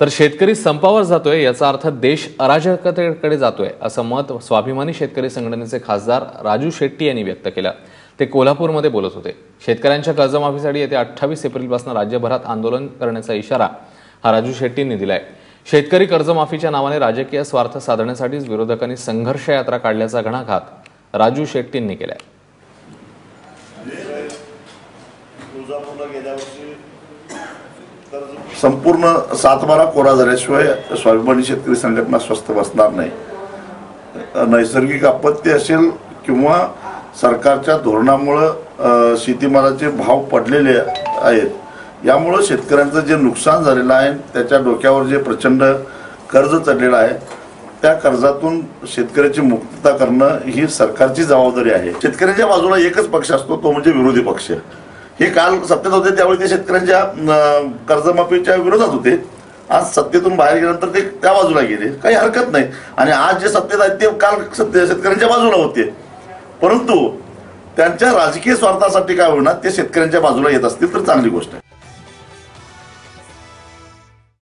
तर शेतकरी संपावर जातोय याचा अर्थ देश अराजकतेकडे जातोय असं मत स्वाभिमानी शेतकरी संघटनेचे खासदार राजू शेट्टी यांनी व्यक्त केलं. ते कोल्हापूरमध्ये बोलत होते. शेतकऱ्यांच्या कर्जमाफीसाठी येत्या अठ्ठावीस एप्रिलपासून राज्यभरात आंदोलन करण्याचा इशारा हा राजू शेट्टींनी दिलाय. शेतकरी कर्जमाफीच्या नावाने राजकीय स्वार्थ साधण्यासाठीच विरोधकांनी संघर्ष यात्रा काढल्याचा घणाघात राजू शेट्टींनी केलाय. संपूर्ण सातबारा कोरा झाल्याशिवाय स्वाभिमानी शेतकरी संघटना स्वस्थ बसणार नाही. नैसर्गिक आपत्ती असेल किंवा सरकारच्या धोरणामुळं शेतीमालाचे भाव पडलेले आहेत यामुळं शेतकऱ्यांचं जे नुकसान झालेलं आहे त्याच्या डोक्यावर जे प्रचंड कर्ज चढलेलं आहे त्या कर्जातून शेतकऱ्याची मुक्तता करणं ही सरकारची जबाबदारी आहे. शेतकऱ्यांच्या बाजूला एकच पक्ष असतो तो म्हणजे विरोधी पक्ष. हे काल सत्तेत होते त्यावेळी ते शेतकऱ्यांच्या कर्जमाफीच्या विरोधात होते. आज सत्तेतून बाहेर गेल्यानंतर ते त्या बाजूला गेले. काही हरकत नाही. आणि आज जे सत्तेत आहेत ते काल सत्य शेतकऱ्यांच्या बाजूला होते. परंतु त्यांच्या राजकीय स्वार्थासाठी काय होणार ते शेतकऱ्यांच्या बाजूला येत असतील तर चांगली गोष्ट आहे.